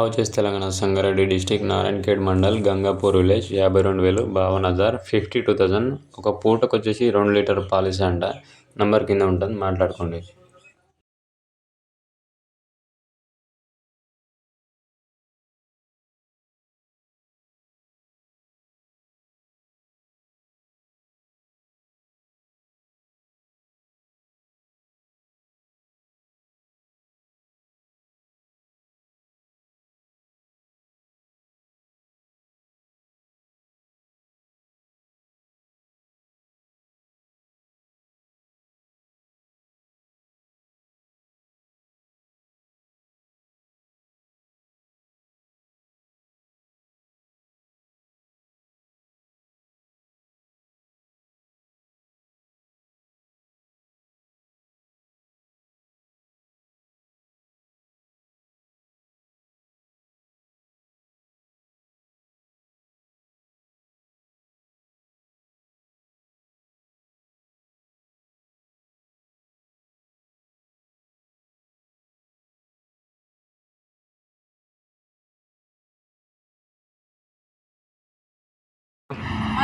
వచ్చేసి Telangana Sangareddy district Narayankhed mandal Gangapur village యాభై రెండు వేలు బావన్ హజార్ ఫిఫ్టీ టూ థౌజండ్. ఒక పూటకు వచ్చేసి రెండు లీటర్ పాలసీ అంట. నంబర్ కింద ఉంటుంది మాట్లాడుకోండి.